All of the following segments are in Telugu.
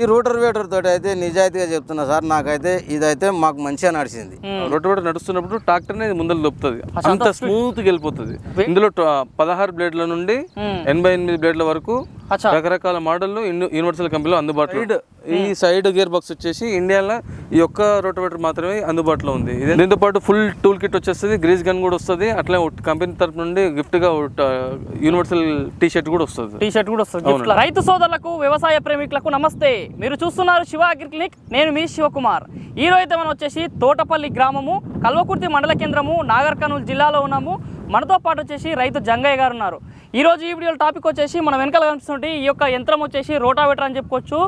ఈ రూటర్ వేటర్ తోటి అయితే నిజాయితీగా చెప్తున్నా సార్ నాకైతే ఇదైతే మాకు మంచిగా నడిచింది. రొట్టబెట్ట నడుస్తున్నప్పుడు ట్రాక్టర్ అనేది ముందర దొప్పుతుంది అంత స్మూత్గా వెళ్ళిపోతుంది. ఇందులో ట- పదహారు బ్లేడ్ల నుండి ఎనభై ఎనిమిది బ్లేడ్ల వరకు. రకరకాల మోడళ్ళు యూనివర్సల్ కంపెనీలో అందుబాటులో ఈ సైడ్ గేర్ బాక్స్ వచ్చేసి ఇండియాలో ఈ ఒక్క రోటోవేటర్ మాత్రమే అందుబాటులో ఉంది. దీంతో పాటు ఫుల్ టూల్ కిట్ వచ్చేస్తుంది గ్రీస్ గన్ కూడా వస్తుంది అట్లే కంపెనీ తరపు నుండి గిఫ్ట్గా యూనివర్సల్ టీ షర్ట్ కూడా వస్తుంది. టీ షర్ట్ కూడా వస్తుంది. రైతు సోదరులకు వ్యవసాయ ప్రేమికులకు నమస్తే. మీరు చూస్తున్నారు శివ అగ్రి క్లినిక్ నేను మీ శివకుమార్. ఈ రోజు అయితే మనం వచ్చేసి తోటపల్లి గ్రామము కల్వకుర్తి మండల కేంద్రము నాగర్ కర్నూలు జిల్లాలో ఉన్నాము. మనతో పాటు వచ్చేసి రైతు జంగయ్య గారు ఉన్నారు. ఈరోజు ఈ వీడియో టాపిక్ వచ్చేసి మనం వెనకాల కనిపిస్తుంటే ఈ యొక్క యంత్రం వచ్చేసి రోటావేటర్ అని చెప్పుకోవచ్చు.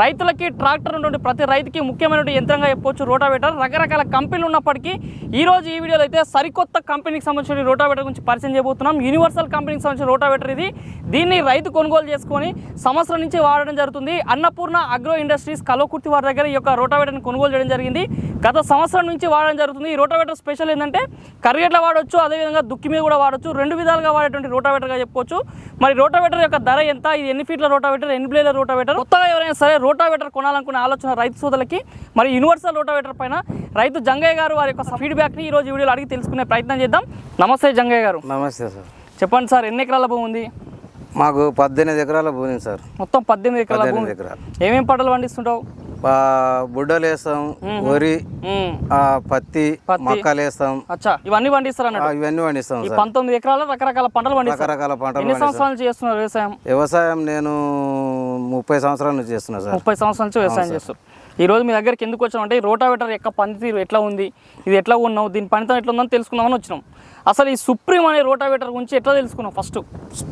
రైతులకి ట్రాక్టర్ ఉన్నటువంటి ప్రతి రైతుకి ముఖ్యమైనటువంటి యంత్రంగా చెప్పుకోవచ్చు రోటావేటర్. రకరకాల కంపెనీలు ఉన్నప్పటికీ ఈరోజు ఈ వీడియోలో అయితే సరికొత్త కంపెనీకి సంబంధించిన రోటావేటర్ గురించి పరిచయం చేయబోతున్నాం. యూనివర్సల్ కంపెనీకి సంబంధించిన రోటావేటర్ ఇది. దీన్ని రైతు కొనుగోలు చేసుకొని సంవత్సరం నుంచి వాడడం జరుగుతుంది. అన్నపూర్ణ అగ్రో ఇండస్ట్రీస్ కలోకుర్తి వారి దగ్గర ఈ యొక్క రోటావేటర్ని కొనుగోలు చేయడం జరిగింది. గత సంవత్సరం నుంచి వాడడం జరుగుతుంది. ఈ రోటావేటర్ స్పెషల్ ఏంటంటే కరిగేట్ల వాడవచ్చు అదేవిధంగా దుక్కి మీద కూడా వాడవచ్చు రెండు విధాలుగా వాడేటువంటి రోటావేటర్గా చెప్పుకోవచ్చు. మరి రోటావేటర్ యొక్క ధర ఎంత? ఇది ఎన్ని ఫీట్ల రోటావేటర్? ఎన్ని బ్లేడ్ల రోటావేటర్? కొత్తగా ఎవరైనా సరే రోటావేటర్ కొనాలనుకునే ఆలోచన రైతు సోదరులకి మరి యూనివర్సల్ రోటావేటర్ పైన రైతు జంగయ్య గారు వారి యొక్క ఫీడ్బ్యాక్ని ఈ రోజు ఈ వీడియోలో అడిగి తెలుసుకునే ప్రయత్నం చేద్దాం. నమస్తే జంగయ్య గారు. నమస్తే సార్. చెప్పండి సార్ ఎన్ని ఎకరాల భూమి ఉంది? మాకు పద్దెనిమిది ఎకరాల భూమి సార్. మొత్తం పద్దెనిమిది ఎకరాల భూమి. పద్దెనిమిది ఎకరాలు. ఏమేం పంటలు పండిస్తుంటావు? బుడ్డలు వేస్తాం వరి పత్తి. మొక్కలు వేస్తాం ఇవన్నీ పండిస్తారు అన్నట్టు ఇవన్నీ పండిస్తాం పంతొమ్మిది ఎకరాల రకరకాల పంటలు పండిస్తారు. రకరకాల పంటలు ఎన్ని సంవత్సరాల నుంచి చేస్తున్నారు వ్యవసాయం? వ్యవసాయం నేను ముప్పై సంవత్సరాల నుంచి చేస్తున్నా సార్. ముప్పై సంవత్సరాల నుంచి వ్యవసాయం చేస్తారు. ఈ రోజు మీ దగ్గరికి ఎందుకు వచ్చాం అంటే ఈ రోటావేటర్ యొక్క పనితీరు ఎట్లా ఉంది? ఇది ఎట్లా ఉన్నావు? దీని పనితనం ఎట్లా ఉందని తెలుసుకుందామని వచ్చినాం. అసలు ఈ సుప్రీం అనే రోటావేటర్ గురించి ఎట్లా తెలుసుకున్నాం ఫస్ట్?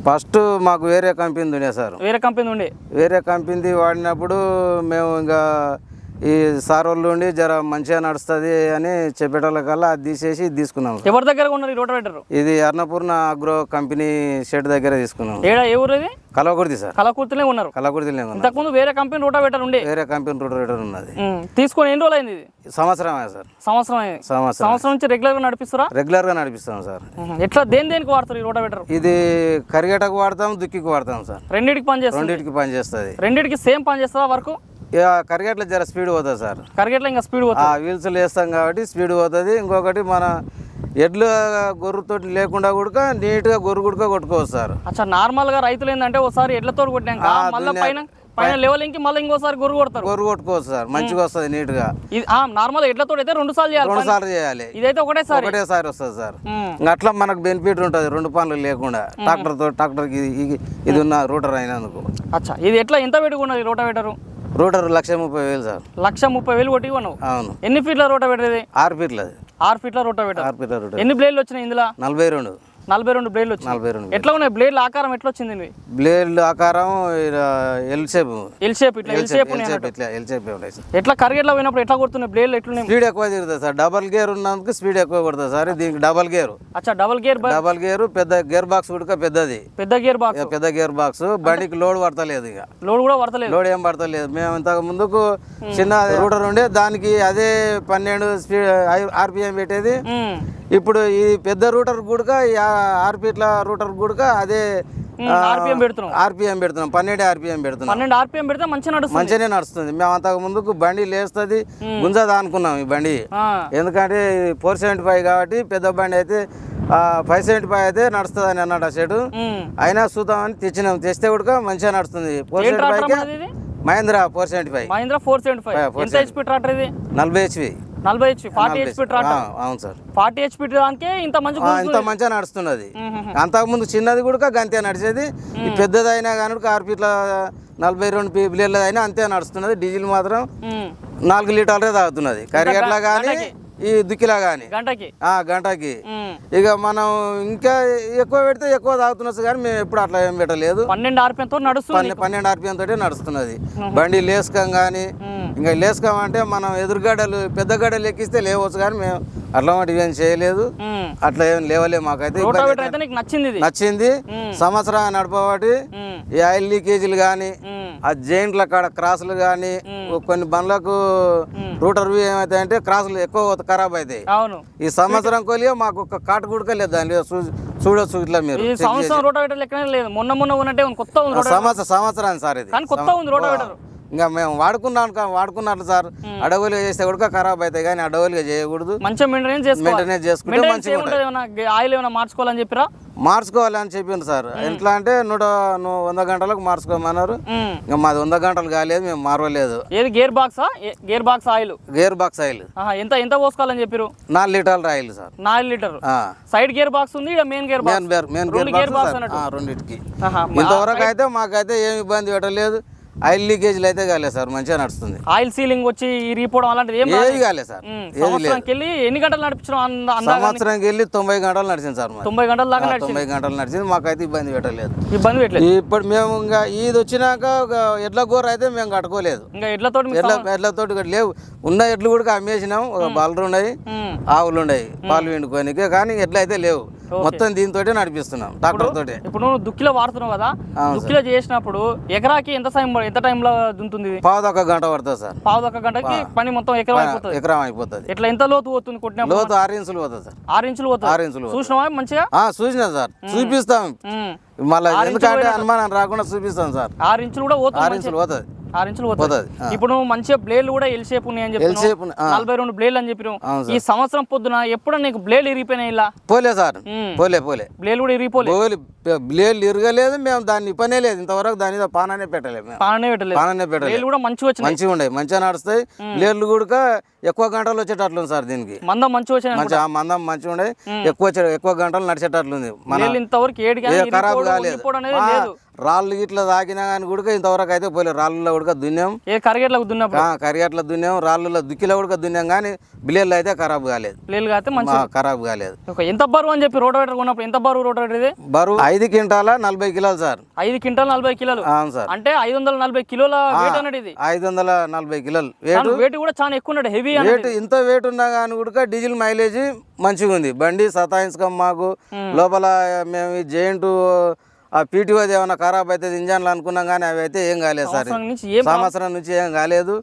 ఫస్ట్ మాకు వేరే కంపెనీ ఉండే సార్. వేరే కంపెనీ ఉండే. వేరే కంపెనీ వాడినప్పుడు మేము ఇంకా ఈ సార్ వాళ్ళు ఉండి జర మంచిగా నడుస్తుంది అని చెప్పేటోళ్ళకల్లా అది తీసేసి ఇది తీసుకున్నాం. ఎవరి దగ్గర ఉన్నారు ఈ రోటావేటర్? ఇది అన్నపూర్ణ అగ్రో కంపెనీ షెడ్ దగ్గర తీసుకున్నాం. ఏడా ఏ ఊరు ఇది? కలవకుర్తి సార్. కలకూర్తిలో ఉన్నారు. కలవకుర్తిలో ఉంది ఇంతకుముందు వేరే కంపెనీ రోటావేటర్ ఉండే. వేరే కంపెనీ రూటర్ ఉన్నది. తీసుకొని ఎన్ని రోజులు అయింది ఇది? సంవత్సరమే సార్. సంవత్సరం సంవత్సరం సంవత్సరం నుంచి రెగ్యులర్గా నడిపిస్తారా? రెగ్యులర్గా నడిపిస్తాం సార్. ఎట్లా దేని దేనికి వాడతారు ఈ రోటావేటర్? ఇది కరిగేటకు వాడతాం దుక్కికి వాడతాం సార్. రెండింటికి పని చేస్తుంది రెండింటికి పని చేస్తుంది రెండింటికి సేమ్ పని చేస్తుందా వరకు? కరిగేట్ల జర స్పీడ్ పోతుంది సార్. కరిగేట్లా ఇంకా స్పీడ్ ఆ పోతుంది వీల్స్లు వేస్తాం కాబట్టి స్పీడ్ పోతుంది. ఇంకొకటి మన ఎడ్లు గొర్రెతోటి లేకుండా కూడా నీట్గా గొర్రె గుడక కొట్టుకోవచ్చు సార్. అచ్చా నార్మల్గా రైతులు ఏంటంటే ఒకసారి ఎడ్లతో కొట్టాక మళ్ళీ పైన పైన లెవెలింగ్కి మళ్ళీ ఇంకోసారి గొర్రు కొడతారు. గొర్రె కొట్టుకోవచ్చు సార్. మంచిగా వస్తుంది నీట్గా ఇది నార్మల్ ఎడ్లతో అయితే రెండు సార్లు చేయాలి. రెండు. సార్లు చేయాలి. ఇదైతే ఒకటేసారి ఒకటేసారి వస్తుంది సార్. ఉమ్. ఇంకా అట్లా మనకు బెనిఫిట్ ఉంటుంది. రెండు పనులు లేకుండా. ట్రాక్టర్తో ట్రాక్టర్కి ఇది- ఇది- ఇది ఉన్న రూటర్ అయినందుకు. అచ్చా ఇది ఎట్లా? ఎంత పెట్టుకున్నది రోటావేటర్ రూటర్ లక్ష ముప్పై వేలు సార్. లక్ష ముప్పై వేలు కొట్టి కొన్నావు అవును. ఎన్ని ఫీట్ల రోటావేటర్ ఇది ఆరు ఫీట్లు అది ఆరు ఫీట్ల రోటావేటర్ ఆరు ఫీట్ల రూటర్. ఎన్ని బ్లేడ్లు వచ్చినాయి ఇందులో? నలభై రెండు. నలభై రెండు బ్లేడ్లు వచ్చినాయి. నలభై రెండు ఎట్లా ఉన్నాయి? బ్లేడ్ల ఆకారం ఎట్లా వచ్చింది ఇవి బ్లేడ్ ఆకారం ఎల్ షేప్ ఎల్ షేప్ ఇట్లా ఎల్ షేప్ ఇట్లా ఎల్ షేప్ ఎట్లా కరిగేట్లా పోయినప్పుడు ఎట్లా కొడుతున్నాయి? బ్లేడ్లు ఎట్లున్నాయి? స్పీడ్ ఎక్కువ తిరుగుతుంది సార్. డబల్ గేర్ ఉన్నందుకు స్పీడ్ ఎక్కువ కొడుతుంది సార్. దీనికి డబల్ గేర్ అచ్చా డబుల్ గేర్ డబల్ గేర్ పెద్ద గేర్ బాక్స్ కూడా పెద్దది. పెద్ద గేర్ బాక్స్ పెద్ద గేర్ బాక్స్ బండికి లోడ్ పడతలేదు ఇక. లోడ్ కూడా పడతలేదు. లోడ్ ఏం పడతలేదు. మేము ఇంతకు ముందుకు చిన్న రూటర్ ఉండే దానికి అదే పన్నెండు స్పీడ్ ఆర్పిఎం పెట్టేది. ఉమ్. ఇప్పుడు ఈ పెద్ద రూటర్ కూడా ఆర్పిట్ల రూటర్ కూడా అదే ఆర్పిఎం పెడుతున్నాం. ఆర్పిఎం పెడుతున్నాం. పన్నెండు ఆర్పిఎం పెడుతున్నాం. పన్నెండు ఆర్పిఎం పెడితే మంచిగా నడుస్తుంది. మంచిగానే నడుస్తుంది. మేము అంతకు ముందుకు బండి లేస్తుంది గుంజదా అనుకున్నాం ఈ బండి. ఎందుకంటే ఫోర్ సెవెంటీ ఫైవ్ కాబట్టి పెద్ద బండి అయితే ఫైవ్ సెవెంటీ ఫైవ్ అయితే నడుస్తుంది అని అన్నాడు ఆ షెడ్. అయినా చూద్దామని తెచ్చినాం. తెస్తే కూడా మంచిగా నడుస్తుంది. Four seventy five Mahindra four seventy five. Mahindra four seventy five. నలభై హెచ్పి నలభై హెచ్పి ఫార్టీ హెచ్పి ట్రాక్టర్. అవును సార్. ఫార్టీ హెచ్పి దానికే ఇంత మంచి ఇంత మంచిగా నడుస్తున్నది. అంతకుముందు చిన్నది కూడా గంతే నడిచేది. ఈ పెద్దది అయినా కానీ ఆర్పీట్ల నలభై రెండు పీపుల్ అయినా అంతే నడుస్తున్నది. డీజిల్ మాత్రం నాలుగు లీటర్లే తాగుతున్నది. కరిగట్లా కానీ ఈ దుక్కిలా కానీ గంటకి? ఆ, గంటకి. ఇక మనం ఇంకా ఎక్కువ పెడితే ఎక్కువ తాగుతున్నచ్చు కానీ మేము ఎప్పుడు అట్లా ఏం పెట్టలేదు. పన్నెండు ఆర్పిఎం తో నడుస్తుంది పన్నె పన్నెండు ఆర్పిఎం తోటే నడుస్తున్నది. బండి లేసుకం కానీ ఇంకా లేసుకం అంటే మనం ఎదురుగడ్డలు పెద్ద గడ్డలు ఎక్కిస్తే లేవచ్చు కానీ మేము అట్లా ఏం చేయలేదు. అట్లా ఏం లేవలే మాకైతే నచ్చింది ఇది? నచ్చింది. సంవత్సరం నడపబట్టి. ఈ ఆయిల్ లీకేజీలు కానీ. ఆ జైంట్ల కాడ క్రాసులు కానీ కొన్ని బండ్లకు రూటర్ ఏమవుతాయంటే క్రాసులు ఎక్కువ ఖరాబ్ అవుతాయి అవును. ఈ సంవత్సరం కొలియో మాకు ఒక కాటు కూడా లేదు దాని చూడొచ్చు ఇట్లా మీరు. సంవత్సరం రోటావేటర్ లెక్కనే లేదు. మొన్న మొన్న ఉన్నట్టే కొత్త సంవత్సరం సంవత్సరాన్ని సార్ ఇది. కొత్త ఉంది రోటావేటర్. ఇంకా మేము వాడుకున్నాం వాడుకున్నట్లు సార్. అడవులుగా చేస్తే కూడా ఖరాబ్ అవుతాయి కానీ అడవులుగా చేయకూడదు. మంచిగా మెయింటెనెన్స్ చేసుకుంటే మంచిగా ఆయిల్ ఏమైనా మార్చుకోవాలని చెప్పిరా? మార్చుకోవాలి అని చెప్పింది సార్. ఎట్లా అంటే నూట వంద గంటలకు మార్చుకోమన్నారు. ఇంకా మాది వంద గంటలు కాలేదు మేము మార్వలేదు. ఏది gear బాక్సా? Gear box oil? Gear box oil. ఎంత ఎంత పోసుకోవాలని చెప్పారు నాలుగు లీటర్ల ఆయిల్ సార్. నాలుగు లీటర్. సైడ్ గేర్ బాక్స్ ఉంది main gear box? Main gear box రెండింటికి. ఇంతవరకు అయితే మాకైతే ఏమి ఇబ్బంది పెట్టలేదు. ఆయిల్ లీకేజ్లు అయితే కాలేదు సార్ మంచిగా నడుస్తుంది. ఆయిల్ సీలింగ్ వచ్చి ఇరిగిపోవడం అలాంటిది ఏం ఏది కాలేదు సార్ సంవత్సరానికి వెళ్ళి ఎన్ని గంటలు నడిపించడం సంవత్సరానికి వెళ్ళి తొంభై గంటలు నడిచింది సార్ తొంభై గంటల దాకా తొంభై గంటలు నడిచింది మాకైతే ఇబ్బంది పెట్టలేదు. ఇబ్బంది పెట్టలేదు. ఇప్పుడు మేము ఇంకా ఈది వచ్చినాక ఎడ్ల కూర అయితే మేము కట్టుకోలేదు. ఇంకా ఎడ్లతో ఎడ్ల ఎడ్లతోటి కూడా లేవు. ఉన్న ఎడ్లు కూడా అమ్మేసినాం ఒక బలరు ఉన్నాయి ఆవులు ఉన్నాయి పాలు పిండుకోనికి కానీ ఎడ్లు అయితే లేవు. మొత్తం దీంతో నడిపిస్తున్నాం ట్రాక్టర్ తోటి ఇప్పుడు నువ్వు దుక్కిలో వాడుతున్నావు కదా దుక్కిలో చేసినప్పుడు ఎకరాకి ఎంత టైం ఎంత టైంలో దుంతుంది? ఇది పావుదొక్క గంట పడుతుంది సార్. పావు ఒక గంటకి పని మొత్తం ఎకరం అయిపోతుంది. ఎకరం అయిపోతుంది. ఎట్లా ఎంత లోతు పోతుంది కొట్టినప్పుడు? లోతు ఆరు ఇంచులు పోతుంది సార్. ఆరు ఇంచులు పోతుంది? ఆరు ఇంచులు. చూసినావా మంచిగా? చూసినా సార్. చూపిస్తాం. మళ్ళీ ఎందుకంటే అనుమానం రాకుండా చూపిస్తాం సార్. ఆరు ఇంచులు కూడా పోతుంది ఆరు ఇంచులు పోతుంది. ఆరు ఇంచులు పోతుంది. ఇప్పుడు మంచిగా బ్లేడ్లు కూడా ఎల్ షేప్ ఉన్నాయి అని ఎల్ చెప్పి నలభై రెండు బ్లేడ్లు అని చెప్పినావు. అవును ఈ సంవత్సరం పొద్దున ఎప్పుడు నీకు బ్లేడ్ ఇరిగిపోయినాయి ఇలా? పోలే సార్. పోలే పోలే. బ్లేడ్ కూడా ఇరిగిపోలేదు పోలే బ్లేడ్లు ఇరగలేదు మేము దాన్ని పనే లేదు. ఇంతవరకు దాని మీద పానానే పెట్టలేదు మేము. పానే పెట్టలేదు. పానానే పెట్టలేదు. కూడా మంచిగా మంచిగా నడుస్తాయి. బ్లేడ్లు కూడా ఎక్కువ గంటలు వచ్చేటట్లు సార్ దీనికి. మందం మంచిగా వచ్చినాయి మంచిగా ఆ మందం మంచిగా ఉండే ఎక్కువ ఎక్కువ గంటలు నడిచేటట్లుంది. మన ఇంతవరకు ఏడు ఖరాబ్ కాలేదు. రాళ్ళు గిట్ల తాకినా కానీ కూడా ఇంతవరకు అయితే పోలే. రాళ్ళలో కూడా దున్నాం ఏ కరిగేట్లకు ఆ, కరిగట్ల దున్నాం రాళ్ళలో దుక్కిలో కూడా దున్నాం కానీ బిలేళ్ళు అయితే ఖరాబ్ కాలేదు. ఖరాబ్ కాలేదు. ఎంత బరువు అని చెప్పి రోటోవేటర్ కొన్నప్పుడు ఎంత బరువు రోటోవేటర్ ఇది? బరువు ఐదు క్వింటాల నలభై కిలోలు సార్. ఐదు క్వింటాల్ నలభై కిలోలు? అవును సార్. అంటే ఐదు వందల నలభై కిలోల వెయిట్ అన్నది ఇది. ఐదు వందల నలభై కిలోలు. వేటు వెయిట్ కూడా చాలా ఎక్కువ ఉన్నాడు హెవీ వేటు ఇంత వేటు ఉన్నా కానీ కూడా డీజిల్ మైలేజ్ మంచిగా ఉంది బండి సతాయించకం మాకు. లోపల మేము జెయింట్ ఆ పీటీఓది ఏమైనా ఖరాబ్ అవుతుంది ఇంజన్లు అనుకున్నాం కానీ అవి అయితే ఏం కాలేదు సార్. సంవత్సరం నుంచి ఏం కాలేదు.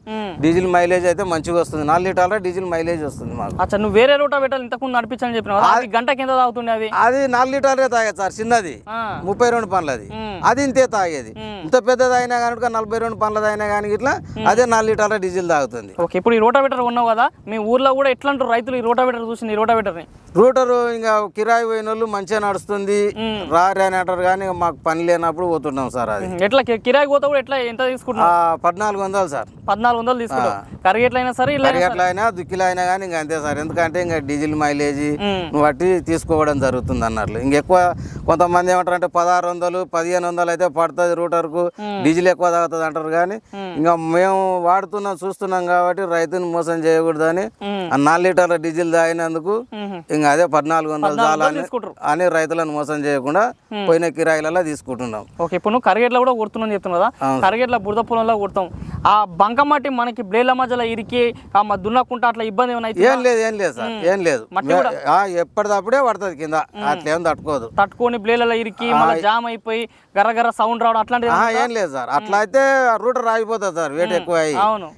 డీజిల్ మైలేజ్ అయితే మంచిగా వస్తుంది. నాలుగు లీటర్ల డీజిల్ మైలేజ్ వస్తుంది మాకు. నువ్వు వేరే రోటోవేటర్ ఇంతకుముందు నడిపించని చెప్పినావు కదా, అది గంట కింద తాగుతుండే అవి? అది నాలుగు లీటర్లే తాగేది సార్ చిన్నది. ముప్పై రెండు పండ్లది. ఉమ్. అది ఇంతే తాగేది. ఇంత పెద్దది అయినా కానీ నలభై రెండు పండ్లది అయినా కానీ ఇట్లా అదే నాలుగు లీటర్ల డీజిల్ తాగుతుంది. ఓకే ఇప్పుడు ఈ రోటోవేటర్ ఉన్నావు కదా మీ ఊర్లో కూడా ఎట్లా అంటారు రైతులు ఈ రోటోవేటర్ చూసి ఈ రోటోవేటర్ని? రూటరు ఇంకా కిరాయి పోయిన వాళ్ళు మంచిగా నడుస్తుంది. రారి అని అంటారు కానీ మాకు పని లేనప్పుడు పోతున్నాం సార్ అది. ఎట్లా కిరాయి పోతా కూడా ఎట్లా ఎంత తీసుకుంటున్నావు? ఆ, పద్నాలుగు వందలు సార్. పద్నాలుగు వందలు తీసుకుంటావు. కరిగేట్లయినా సరే అయినా దుక్కిలో అయినా కానీ ఇంకా అంతే సార్. ఎందుకంటే ఇంకా డీజిల్ మైలేజ్. బట్టి తీసుకోవడం జరుగుతుంది అన్నట్లు. ఇంకెక్కువ కొంతమంది ఏమంటారు అంటే పదహారు వందలు పదిహేను వందలు అయితే పడుతుంది రూటర్కు. డీజిల్ ఎక్కువ తాగుతుంది అంటారు కానీ ఇంకా మేము వాడుతున్నాం చూస్తున్నాం కాబట్టి రైతుని మోసం చేయకూడదని నాలుగు లీటర్ల డీజిల్ తాగినందుకు ఉమ్. ఇంకా అదే పద్నాలుగు వందలు చాలా అని రైతులను మోసం చేయకుండా పోయిన కిరాయిలలో తీసుకుంటున్నాం. ఓకే ఇప్పుడు నువ్వు కరిగేట్ల కూడా కొడుతున్నావు చెప్తున్నావు కదా. కరిగేట్ల బురద పొలంలో కొడతాం. ఆ బంకమట్టి మనకి బ్లేడ్ల మధ్యలో ఇరికి ఆ దున్నకుంటా అట్లా ఇబ్బంది ఏమైనా ఏం లేదు ఏం లేదు సార్ ఏం లేదు. ఎప్పటిదప్పుడే పడుతుంది కింద అట్లేం తట్టుకోదు. తట్టుకొని బ్లేడ్లలో ఇరికి మళ్ళీ జామ్ అయిపోయి గర్ర సౌండ్ రావడం అట్లాంటిది ఆ, ఏం లేదు సార్. అట్లా అయితే రూటర్ ఆగిపోతుంది సార్ వేట ఎక్కువ అవును.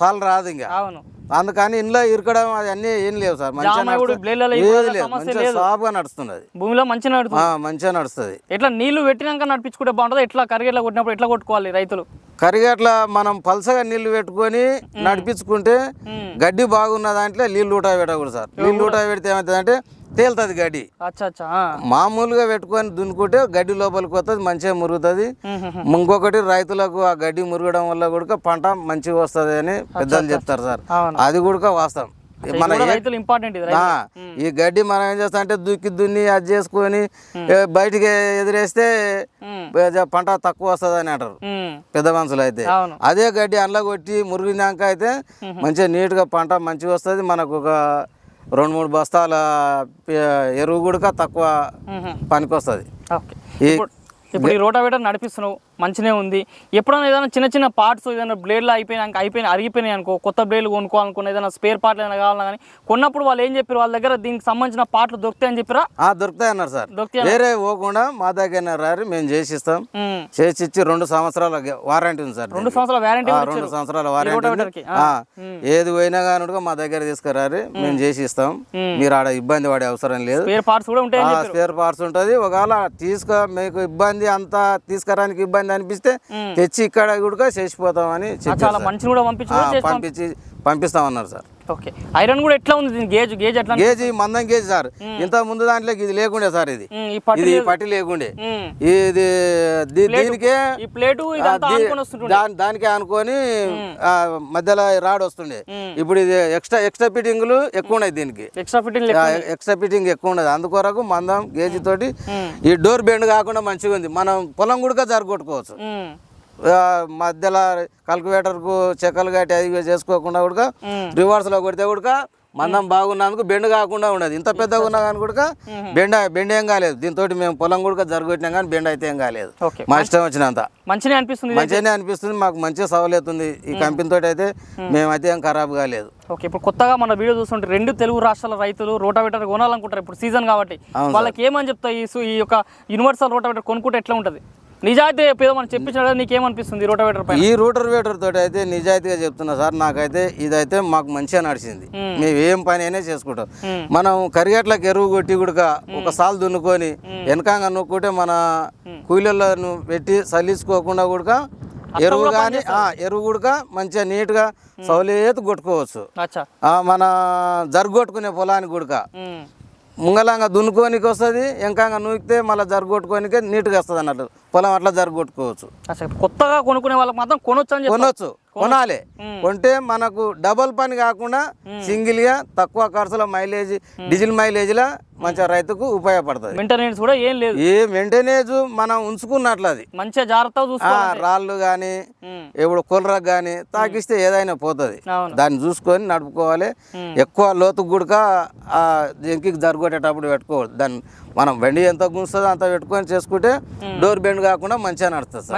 సాల్ రాదు ఇంకా. అవును. అందుకని ఇంట్లో ఇరకడం అది అన్నీ ఏం లేవు సార్. మంచిగా. సాఫ్గా నడుస్తుంది భూమిలో మంచిగా మంచిగా నడుస్తుంది. ఎట్లా నీళ్ళు పెట్టినాక నడిపించుకుంటే బాగుంటుంది ఎట్లా కరిగేట్ల కొట్టినప్పుడు ఎట్లా కొట్టుకోవాలి రైతులు? కరిగట్ల మనం పలసగా నీళ్ళు పెట్టుకొని నడిపించుకుంటే గడ్డి బాగున్న దాంట్లో నీళ్ళు ఊట పెట్టకూడదు సార్. నీళ్ళు ఊట పెడితే ఏమవుతుందంటే తేలుతుంది గడ్డి. మామూలుగా పెట్టుకొని దున్నుకుంటే గడ్డి లోపలికి వస్తుంది మంచిగా మురుగుతుంది. ఇంకొకటి రైతులకు ఆ గడ్డి మురగడం వల్ల కూడా పంట మంచిగా వస్తుంది అని పెద్దలు చెప్తారు సార్. అది కూడా వాస్తవం. మన రైతులు ఇంపార్టెంట్ ఈ గడ్డి మనం ఏం చేస్తాం అంటే దుక్కి దున్ని అది చేసుకొని బయటికి ఎదిరేస్తే పంట తక్కువ వస్తుంది అని అంటారు. పెద్ద మనుషులు అయితే. అదే గడ్డి అందులో కొట్టి మురిగినాక అయితే మంచిగా నీట్గా పంట మంచిగా వస్తుంది. మనకు ఒక రెండు మూడు బస్తాల ఎరువు కూడా తక్కువ మ్మ్. పనికి వస్తుంది ఓకే. ఈ ఇప్పుడు ఇప్పుడు ఈ రోటావేటర్ నడిపిస్తున్నావు. మంచినే ఉంది. ఎప్పుడైనా ఏదైనా చిన్న చిన్న పార్ట్స్ ఏదైనా బ్లేడ్లు అయిపోయినాక అయిపోయిన అరిగిపోయినాయి అనుకో కొత్త బ్లేడ్లు కొనుక్కోవాలనుకున్న ఏదైనా స్పేర్ పార్ట్లు ఏదైనా కావాలన్నా కానీ కొన్నప్పుడు వాళ్ళు ఏం చెప్పారు? వాళ్ళ దగ్గర దీనికి సంబంధించిన పార్ట్లు దొరుకుతాయని చెప్పారా? ఆ, దొరుకుతాయి అన్నారు సార్. వేరే పోకుండా మా దగ్గర రారి మేము చేసి ఇస్తాం. చేసి ఇచ్చి రెండు సంవత్సరాల వారంటీ ఉంది సార్ రెండు సంవత్సరాల వ్యారంటీ ఆ, రెండు సంవత్సరాల వారంటీ ఏది పోయినా కానీ మా దగ్గర తీసుకురారి మేము చేసి ఇస్తాం మీరు ఆడ ఇబ్బంది పడే అవసరం లేదు. స్పేర్ పార్ట్స్ కూడా చెప్పారు. స్పేర్ పార్ట్స్ ఉంటుంది. ఒకవేళ తీసుకో మీకు ఇబ్బంది అంతా తీసుకురానికి ఇబ్బంది అయింది అనిపిస్తే తెచ్చి ఇక్కడ కూడా చేసిపోతామని చాలా. మంచిని కూడా పంపించి పంపిస్తామన్నారు సార్. ఓకే ఐరన్ కూడా ఎట్లా ఉంది దీని గేజ్ గేజ్ ఎట్లా గేజీ మందం గేజీ సార్. ఇంత ముందు దాంట్లోకి ఇది లేకుండే సార్ ఇది. పట్టు ఇది. పట్టి లేకుండే. ఉమ్. ఇది దీనికే ఈ ప్లేటు దానికే అనుకొని ఆ, మధ్యలో రాడ్ వస్తుండే. ఇప్పుడు ఇది ఎక్స్ట్రా ఎక్స్ట్రా ఫిట్టింగ్లు ఎక్కువ ఉన్నాయి దీనికి. ఎక్స్ట్రా ఫిట్టింగ్ ఎక్స్ట్రా ఫిట్టింగ్ ఎక్కువ ఉండదు అందుకొరకు మందం గేజీ తోటి ఈ డోర్ బెండ్ కాకుండా మంచిగా ఉంది మనం పొలం కూడా జరగొట్టుకోవచ్చు. మధ్యలో కల్కువేటర్కు చెక్కలు కట్టి అది చేసుకోకుండా కూడా రివర్స్లో కొడితే కూడా మందం బాగున్నందుకు బెండ్ కాకుండా ఉండదు. ఇంత పెద్దగా ఉన్నా కానీ కూడా బెండ బెండ్ ఏం కాలేదు. దీంతో మేము పొలం కూడా జరగొట్టినాం కానీ బెండ్ అయితే ఏం కాలేదు. మా ఇష్టం వచ్చినంత. మంచిగా అనిపిస్తుంది. మంచిగానే అనిపిస్తుంది. మాకు మంచిగా సౌలత్ ఉంది ఈ కంపెనీ తోటి అయితే. మేమైతే ఏం ఖరాబ్ కాలేదు. ఓకే. ఇప్పుడు కొత్తగా మన వీడియో చూస్తుంటే రెండు తెలుగు రాష్ట్రాల రైతులు రోటావేటర్ కొనాలనుకుంటారు. ఇప్పుడు సీజన్ కాబట్టి వాళ్ళకి ఏమని చెప్తాయి ఈ యొక్క యూనివర్సల్ రోటావేటర్ కొనుక్కుంటే ఎట్లా ఉంటుంది? నిజాయితీ ఏదో మనం చెప్పించిన నీకేమనిపిస్తుంది రోటావేటర్ పైన? ఈ రూటర్ వేటర్ తోటి అయితే నిజాయితీగా చెప్తున్నా సార్ నాకైతే ఇదైతే మాకు మంచిగా నడిచింది. మేము. ఏం పని అయినా చేసుకుంటాం మనం కరిగట్లకు ఎరువు కొట్టి కూడా ఒక సాలు దున్నుకొని వెనకంగా నూక్కుంటే మన కూలీలను పెట్టి సల్లించుకోకుండా కూడా ఎరువు కానీ ఎరువు కూడా మంచిగా నీట్గా సౌలేతు కొట్టుకోవచ్చు. ఆ, మన జరుగొట్టుకునే పొలానికి కూడా. ఉమ్. ముంగలంగా దున్నుకోనికి వస్తుంది వెనకంగా నూకితే మళ్ళీ జరుగొట్టుకోనికే నీట్గా వస్తుంది అన్నట్టు పొలం అట్లా జరుగొట్టుకోవచ్చు. అచ్చా కొత్తగా కొనుక్కునే వాళ్ళకి మాత్రం కొనొచ్చు అని కొనొచ్చు. కొనాలి. కొంటే మనకు డబల్ పని కాకుండా సింగిల్గా తక్కువ ఖర్చుల మైలేజ్ డీజిల్ మైలేజ్ లా మంచిగా రైతుకు ఉపయోగపడుతుంది. మెయింటెనెన్స్ కూడా ఏం లేదు. ఏ మెయింటెనేజ్ మనం ఉంచుకున్నట్లు అది మంచిగా చూసుకోవాలి రాళ్ళు కానీ. ఇప్పుడు కులరకు కానీ తాకిస్తే ఏదైనా పోతుంది. దాన్ని చూసుకొని నడుపుకోవాలి. ఎక్కువ లోతుకు గుడక ఆ జంకి జరగొట్టేటప్పుడు పెట్టుకోవద్దు దాన్ని మనం బండి ఎంత గుంస్తుందో అంత పెట్టుకొని చేసుకుంటే డోర్ బెండ్ కాకుండా మంచిగా నడుస్తుంది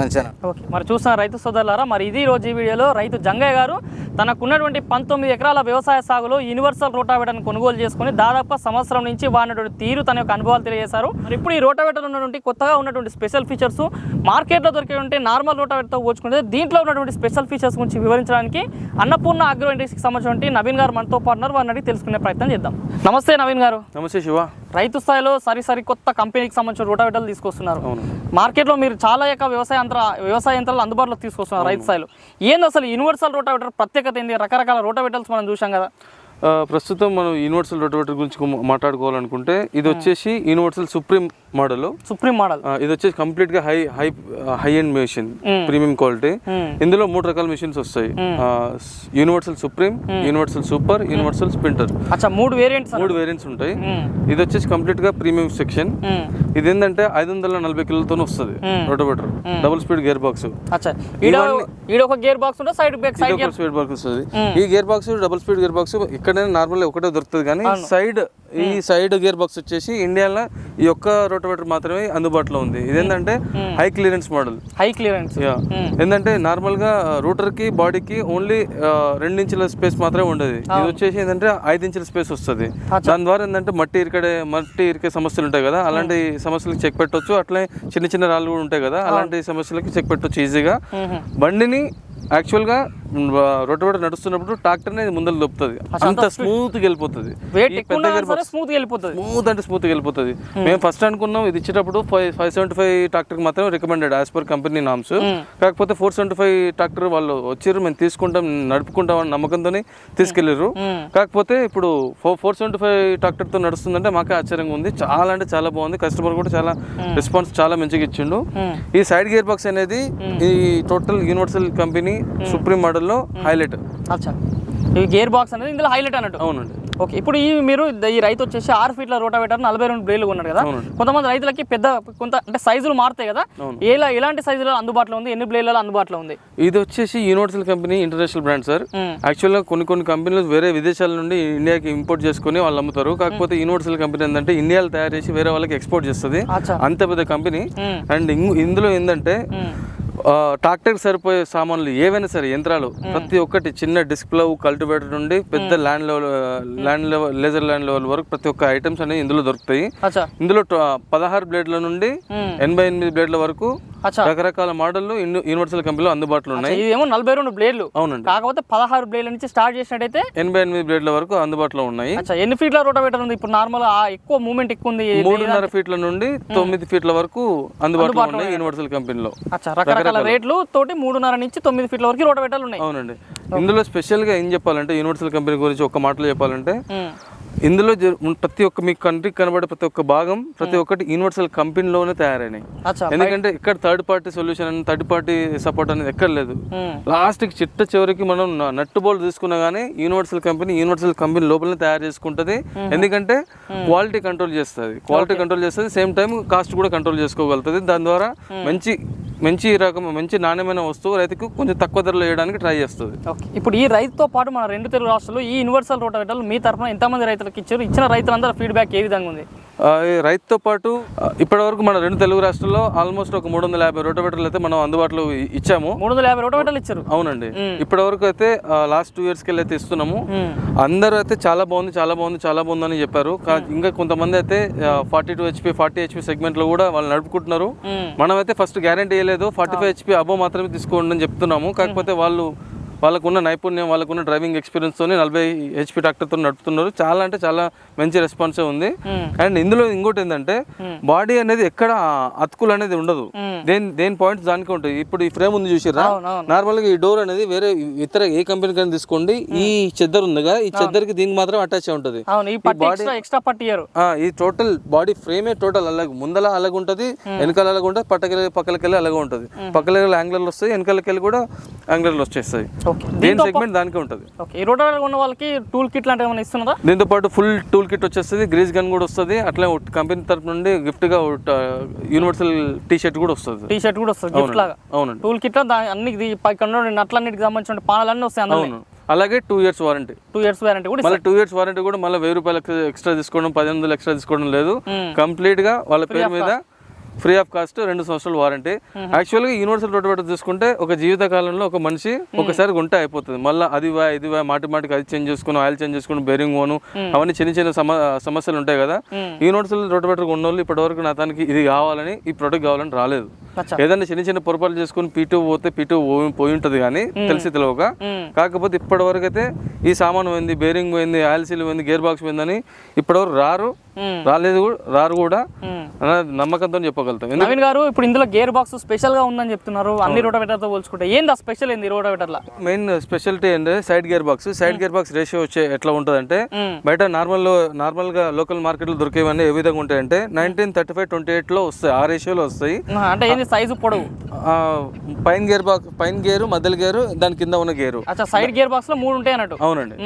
మంచిగా ఓకే. మరి చూసిన రైతు సోదరులారా మరి ఇది రోజు ఈ వీడియోలో రైతు జంగయ్య గారు తనకున్నటువంటి పంతొమ్మిది ఎకరాల వ్యవసాయ సాగులో యూనివర్సల్ రోటావేటర్ని కొనుగోలు చేసుకుని దాదాపు సంవత్సరం నుంచి వాడినటువంటి తీరు తన యొక్క అనుభవాలు తెలియజేశారు. మరి ఇప్పుడు ఈ రోటావేటర్ ఉన్నటువంటి కొత్తగా ఉన్నటువంటి స్పెషల్ ఫీచర్స్ మార్కెట్లో దొరికేటువంటి నార్మల్ రోటావేటర్తో పోల్చుకుంటే దీంట్లో ఉన్నటువంటి స్పెషల్ ఫీచర్స్ గురించి వివరించడానికి అన్నపూర్ణ అగ్రో ఇండస్ట్రీకి సంబంధించిన నవీన్ గారు మనతో పాటున్నారు వారిని అడిగి తెలుసుకునే ప్రయత్నం చేద్దాం. నమస్తే నవీన్ గారు. నమస్తే శివ. రైతు స్థాయిలో సరి సరి కొత్త కంపెనీకి సంబంధించిన రోటావేటర్లు తీసుకొస్తున్నారు. అవును. మార్కెట్లో మీరు చాలా యొక్క వ్యవసాయ యంత్ర వ్యవసాయ యంత్రాలు అందుబాటులోకి తీసుకొస్తున్నారు రైతు స్థాయిలో. ఏంది అసలు యూనివర్సల్ రోటావేటర్ ప్రత్యేకత ఏంది? రకరకాల రోటావేటర్స్ మనం చూసాం కదా. ప్రస్తుతం మనం యూనివర్సల్ రోటోవేటర్ గురించి మాట్లాడుకోవాలనుకుంటే ఇది వచ్చేసి universal supreme model. Supreme model ఇది వచ్చేసి కంప్లీట్గా high high high end machine premium quality ఇందులో మూడు రకాల మెషిన్స్ వస్తాయి. Universal supreme universal super universal sprinter మూడు వేరియంట్స్ మూడు వేరియంట్స్ ఉంటాయి. ఇది వచ్చేసి కంప్లీట్గా ప్రీమియం సెక్షన్ ఇది ఏంటంటే ఐదు వందల నలభై కిలోలతో వస్తుంది. Rotavator double speed gear box gear box side back side gear speed box వస్తుంది. ఈ gear box double speed gear box ఇక్కడైనా నార్మల్ ఒకటే దొరుకుతుంది కానీ సైడ్ ఈ సైడ్ గేర్ బాక్స్ వచ్చేసి ఇండియాలో ఈ ఒక్క రోటోవేటర్ మాత్రమే అందుబాటులో ఉంది. ఇదేంటంటే high clearance model high clearance ఏంటంటే నార్మల్గా రూటర్కి బాడీకి ఓన్లీ రెండు ఇంచుల స్పేస్ మాత్రమే ఉండదు. ఇది వచ్చేసి ఏంటంటే ఐదు ఇంచుల స్పేస్ వస్తుంది దాని ద్వారా ఏంటంటే మట్టి ఇరికడే మట్టి ఇరికే సమస్యలు ఉంటాయి కదా. అలాంటి సమస్యలకు చెక్ పెట్టొచ్చు. అట్లే చిన్న చిన్న రాళ్ళు కూడా ఉంటాయి కదా. అలాంటి సమస్యలకి చెక్ పెట్టొచ్చు ఈజీగా బండిని యాక్చువల్గా రోడ్డు నడుస్తున్నప్పుడు ట్రాక్టర్ అనేది ముందర దొప్పుతుంది అంత స్మూత్గా వెళ్ళిపోతుంది. స్మూత్ వెళ్ళిపోతుంది. స్మూత్ అంటే స్మూత్ వెళ్ళిపోతుంది. మేము ఫస్ట్ అనుకున్నాం ఇది ఇచ్చేటప్పుడు five five seventy five tractor మాత్రమే recommended as per company norms కాకపోతే ఫోర్ సెవెంటీ ఫైవ్ ట్రాక్టర్ వాళ్ళు వచ్చారు మేము తీసుకుంటాం నడుపుకుంటాం అని నమ్మకంతో తీసుకెళ్ళారు కాకపోతే ఇప్పుడు ఫోర్ ఫోర్ సెవెంటీ ఫైవ్ ట్రాక్టర్తో నడుస్తుందంటే మాకే ఆశ్చర్యంగా ఉంది. చాలా అంటే చాలా బాగుంది. కస్టమర్ కూడా చాలా రెస్పాన్స్ చాలా మంచిగా ఇచ్చిండు. ఈ సైడ్ గేర్ బాక్స్ అనేది ఈ టోటల్ యూనివర్సల్ కంపెనీ సుప్రీం మోడల్లో హైలైట్. అచ్చా. ఈ గేర్ బాక్స్ అనేది ఇందులో హైలైట్ అన్నట్టు? అవునండి. ఓకే ఇప్పుడు ఈ మీరు ఈ రైతు వచ్చేసి ఆరు ఫీట్ల రోటావేటర్ నలభై రెండు బ్లేడ్లు ఉన్నారు కదా. కొంతమంది రైతులకి పెద్ద కొంత అంటే సైజులు మారుతాయి కదా. ఎలా ఎలాంటి సైజులో అందుబాటులో ఉంది? ఎన్ని బ్లేడ్లలో అందుబాటులో ఉంది? ఇది వచ్చేసి universal company international brand sir. యాక్చువల్గా కొన్ని కొన్ని కంపెనీలు వేరే విదేశాల నుండి ఇండియాకి ఇంపోర్ట్ చేసుకొని వాళ్ళు అమ్ముతారు. కాకపోతే యూనివర్సల్ కంపెనీ ఏంటంటే ఇండియాలో తయారు చేసి వేరే వాళ్ళకి ఎక్స్పోర్ట్ చేస్తుంది. అచ్చా. అంత పెద్ద కంపెనీ. అండ్ ఇందులో ఏంటంటే మ్మ్. ట్రాక్టర్ సరిపోయే సామాన్లు ఏవైనా సరే యంత్రాలు ప్రతి ఒక్కటి చిన్న డిస్క్ ప్లవ్ కల్టివేటర్ నుండి పెద్ద land level land level laser land level వరకు ప్రతి ఒక్క ఐటమ్స్ అనేవి ఇందులో దొరుకుతాయి ఇందులో ట- పదహారు బ్లేడ్ల నుండి. ఎనభై ఎనిమిది బ్లేడ్ల వరకు రకరకాల మోడళ్ళు యూనివర్సల్ కంపెనీలో అందుబాటులో ఉన్నాయి. ఇదేమో నలభై రెండు బ్లేడ్లు. అవునండి. కాకపోతే పదహారు బ్లేడ్ల నుంచి స్టార్ట్ చేసినట్టయితే ఎనభై ఎనిమిది బ్లేడ్ల వరకు అందుబాటులో ఉన్నాయి. ఎన్ని ఫీట్ల రోటోవేటర్ ఉంది? ఇప్పుడు నార్మల్ ఎక్కువ మూమెంట్ ఎక్కువ ఉంది. మూడున్నర ఫీట్ల నుండి తొమ్మిది ఫీట్ల వరకు అందుబాటులో ఉన్నాయి యూనివర్సల్ కంపెనీలో. రకరకాల రేట్లు తోటి మూడున్నర నుంచి తొమ్మిది ఫీట్ల వరకు రోటోవేటర్లు ఉన్నాయి. అవునండి. ఇందులో స్పెషల్గా ఏం చెప్పాలంటే యూనివర్సల్ కంపెనీ గురించి ఒక మాటలో చెప్పాలంటే. ఇందులో ప్రతి ఒక్క మీ కంట్రీకి కనబడే ప్రతి ఒక్క భాగం ప్రతి ఒక్కటి యూనివర్సల్ కంపెనీలోనే తయారైనాయి. ఎందుకంటే ఇక్కడ థర్డ్ పార్టీ సొల్యూషన్ అని థర్డ్ పార్టీ సపోర్ట్ అనేది ఎక్కడ లేదు. లాస్ట్కి చిట్ట చివరికి మనం నట్టు బోల్ట్ తీసుకున్నా గానీ యూనివర్సల్ కంపెనీ యూనివర్సల్ కంపెనీ లోపలనే తయారు చేసుకుంటది. ఎందుకంటే క్వాలిటీ కంట్రోల్ చేస్తుంది. క్వాలిటీ కంట్రోల్ చేస్తుంది సేమ్ టైం కాస్ట్ కూడా కంట్రోల్ చేసుకోగలుగుతుంది. దాని ద్వారా మంచి మంచి రకం మంచి నాణ్యమైన వస్తువు రైతుకు కొంచెం తక్కువ ధరలో వేయడానికి ట్రై చేస్తుంది. ఇప్పుడు ఈ రైతుతో పాటు మన రెండు తెలుగు రాష్ట్రాలు ఈ యూనివర్సల్ రోటోవేటర్లు మీ తరఫున ఎంతమంది రైతులకు ఇచ్చారు? ఇచ్చిన రైతులందరూ ఫీడ్బ్యాక్ ఏ విధంగా ఉంది? రైతుతో పాటు ఇప్పటివరకు మన రెండు తెలుగు రాష్ట్రాల్లో ఆల్మోస్ట్ ఒక మూడు వందల యాభై రోటోవేటర్లు అయితే మనం అందుబాటులో ఇచ్చాము. మూడు వందల యాభై రోటోవేటర్లు ఇచ్చారు. అవునండి. ఇప్పటి వరకు అయితే లాస్ట్ టూ ఇయర్స్కి వెళ్ళి అయితే ఇస్తున్నాము. అందరూ అయితే చాలా బాగుంది చాలా బాగుంది చాలా బాగుంది అని చెప్పారు ఇంకా కొంతమంది అయితే forty two HP forty HP సెగ్మెంట్లో కూడా వాళ్ళు నడుపుకుంటున్నారు. మనం అయితే ఫస్ట్ గ్యారంటీ ఇవ్వలేదు ఫార్టీ ఫైవ్ హెచ్పి అబో మాత్రమే తీసుకోండి అని చెప్తున్నాము. కాకపోతే వాళ్ళు వాళ్ళకున్న నైపుణ్యం వాళ్ళకున్న డ్రైవింగ్ ఎక్స్పీరియన్స్తో నలభై హెచ్పి ట్రాక్టర్తో నడుపుతున్నారు. చాలా అంటే చాలా మంచి రెస్పాన్సే ఉంది. ఉమ్. అండ్ ఇందులో ఇంకోటి ఏంటంటే బాడీ అనేది ఎక్కడ అతుకులు అనేది ఉండదు. ఉమ్. దేని దేని పాయింట్స్ దానికే ఉంటుంది. ఇప్పుడు ఈ ఫ్రేమ్ ఉంది చూసిరా అవునవును నార్మల్గా ఈ డోర్ అనేది వేరే ఇతర ఏ కంపెనీ కానీ తీసుకోండి. ఈ చెద్దరు ఉంది కదా ఈ చెద్దరికి దీనికి మాత్రం అటాచ్ అయి ఉంటుంది. ఈ టోటల్ బాడీ ఫ్రేమే టోటల్ అలాగ ముందల అలాగ ఉంటుంది వెనకాల అలాగ ఉంటుంది పట్టకెళ్ళి పక్కలకెళ్ళి అలాగే ఉంటుంది. పక్కలకెళ్ళి యాంగ్లర్లు వస్తాయి వెనకాలకెళ్ళి కూడా యాంగ్లర్లు వచ్చేస్తాయి. దేని సెగ్మెంట్ దానికే ఉంటుంది. ఓకే ఈ రోటోవేటర్ ఉన్న వాళ్ళకి టూల్ కిట్ లాంటివి ఏమైనా ఇస్తున్నారా? దీంతో పాటు ఫుల్ టూల్ కిట్ వచ్చేస్తుంది గ్రీస్ గన్ కూడా వస్తుంది అట్లే కంపెనీ తరపు నుండి గిఫ్ట్గా యూనివర్సల్ టీ షర్ట్ కూడా వస్తుంది. టీ షర్ట్ కూడా వస్తుంది గిఫ్ట్ లాగా. అవునండి. టూల్ కిట్ అన్ని నట్లన్నిటికి సంబంధించిన పానాలన్నీ వస్తాయి అవును. అలాగే two years warranty two years warranty కూడా మళ్ళీ టూ ఇయర్స్ వారంటీ కూడా మళ్ళీ వెయ్యి రూపాయలు ఎక్స్ట్రా తీసుకోవడం పదిహేను వందలు ఎక్స్ట్రా తీసుకోవడం లేదు. కంప్లీట్గా వాళ్ళ పేరు మీద ఫ్రీ ఆఫ్ కాస్ట్ రెండు సంవత్సరాలు వారంటీ. యాక్చువల్గా యూనివర్సల్ రోడ్డు తీసుకుంటే ఒక జీవిత కాలంలో ఒక మనిషి ఒకసారి ఉంటే అయిపోతుంది. మళ్ళీ అది వా ఇది వా మాటి మాటికి అది చేంజ్ చేసుకుని ఆయిల్ చేంజ్ చేసుకుని బేరింగ్ ఓను అవన్నీ చిన్న చిన్న సమ సమస్యలు ఉంటాయి కదా. యూనివర్సల్ రోడ్డు ఉన్న వాళ్ళు ఇప్పటివరకు నా తనకి ఇది కావాలని ఈ ప్రోడక్ట్ కావాలని రాలేదు. ఏదైనా చిన్న చిన్న పొరపాట్లు చేసుకుని పీటూ పోతే పీటూ పోయి ఉంటుంది కానీ తెలిసి తెలియక. కాకపోతే ఇప్పటి వరకు అయితే ఈ సామాన్ పోయింది బేరింగ్ పోయింది ఆయిల్ సీల్ పోయింది గేర్ బాక్స్ పోయిందని ఇప్పటివరకు రారు. రాలేదు కూడా రారు కూడా. నమ్మకంతో చెప్పగలుగుతాం. నవీన్ గారు ఇప్పుడు ఇందులో గేర్ బాక్స్ స్పెషల్గా ఉందని చెప్తున్నారు. అన్ని రోటోవేటర్తో పోల్చుకుంటే ఏంది ఆ స్పెషల్ ఏంది రోటోవేటర్ లా మెయిన్ స్పెషాలిటీ ఏంటంటే side gear box. Side gear box ratio వచ్చే ఎట్లా ఉంటుందంటే. బయట నార్మల్ నార్మల్గా లోకల్ మార్కెట్లో దొరికేవన్నీ ఏ విధంగా ఉంటాయంటే నైన్టీన్ థర్టీ ఫైవ్ ట్వంటీ ఎయిట్లో వస్తాయి. ఆ రేషియోలో వస్తాయి. అంటే సైజు పొడవు? పైన గేర్ బాక్స్ పైన గేరు మధ్యలో గేరు దాని కింద ఉన్న గేరు. అచ్చా సైడ్ గేర్ బాక్స్లో మూడు ఉంటాయి అన్నట్టు. అవునండి.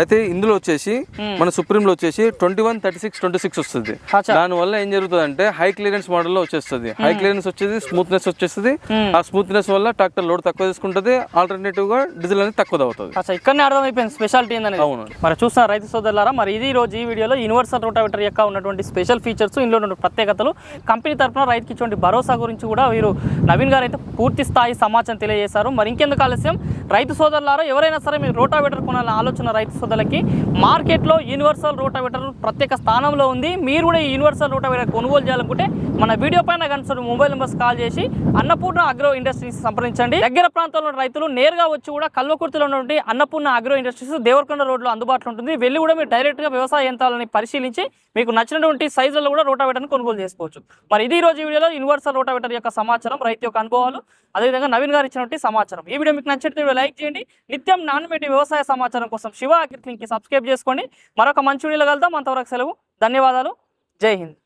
అయితే ఇందులో వచ్చేసి మన సుప్రీంలో వచ్చేసి twenty one thirty six twenty six వస్తుంది. దాని వల్ల ఏం జరుగుతుంది అంటే హై క్లియరెన్స్ మోడల్లో వచ్చేస్తుంది. హై క్లియరెన్స్ వచ్చేసి స్మూత్నెస్ వచ్చేస్తుంది. ఆ స్మూత్నెస్ వల్ల ట్రాక్టర్ లోడ్ తక్కువ తీసుకుంటుంది ఆల్టర్నేటివ్గా డీజిల్ అనేది తక్కువ అవుతుంది అచ్చా ఇక్కడనే అర్థమైపోయింది స్పెషాలిటీ ఏందనేది. అవును. మరి చూస్తున్న రైతు సోదరులారా మరి ఇది ఈ రోజు ఈ వీడియోలో యూనివర్సల్ రోటావేటర్ యొక్క ఉన్నటువంటి స్పెషల్ ఫీచర్స్ ఇందులో ఉన్న ప్రత్యేకతలు. కంపెనీ తరఫున రైతుకి ఇటువంటి భరోసా గురించి కూడా వీరు నవీన్ గారు అయితే పూర్తి స్థాయి సమాచారం తెలియజేశారు. మరి ఇంకెందుకు ఆలస్యం? రైతు సోదరులారా ఎవరైనా సరే మీరు రోటావేటర్ కొనాలని ఆలోచన రైతు సోదరులకి మార్కెట్లో యూనివర్సల్ రోటావేటర్ ప్రత్యేక స్థానంలో ఉంది. మీరు కూడా ఈ యూనివర్సల్ రోటావేటర్ కొనుగోలు చేయాలనుకుంటే మన వీడియో పైన కనుక మొబైల్ నెంబర్స్ కాల్ చేసి అన్నపూర్ణ అగ్రో ఇండస్ట్రీస్ సంప్రదించండి. దగ్గర ప్రాంతంలో ఉన్న రైతులు నేరుగా వచ్చి కూడా కల్వకుర్తిలో ఉన్నటువంటి అన్నపూర్ణ అగ్రో ఇండస్ట్రీస్ దేవరకొండ రోడ్లో అందుబాటులో ఉంటుంది. వెళ్ళి కూడా మీరు డైరెక్ట్గా వ్యవసాయ యంత్రాలని పరిశీలించి మీకు నచ్చినటువంటి సైజులలో కూడా రోటావేటర్ని కొనుగోలు చేసుకోవచ్చు. మరి ఇది ఈ రోజు వీడియోలో యూనివర్సల్ రోటావేటర్ యొక్క సమాచారం రైతు యొక్క అనుభవాలు అదేవిధంగా నవీన్ గారు ఇచ్చినటువంటి సమాచారం. ఈ వీడియో మీకు నచ్చినట్లయితే లైక్ చేయండి. నిత్యం నాన్నమేటి వ్యవసాయ సమాచారం కోసం శివ అగ్రిక్లింగ్కి సబ్స్క్రైబ్ చేసుకోండి మరొక మంచి వీడియోలో కలుద్దాం. అంతవరకు సెలవు. ధన్యవాదాలు. జై హింద్.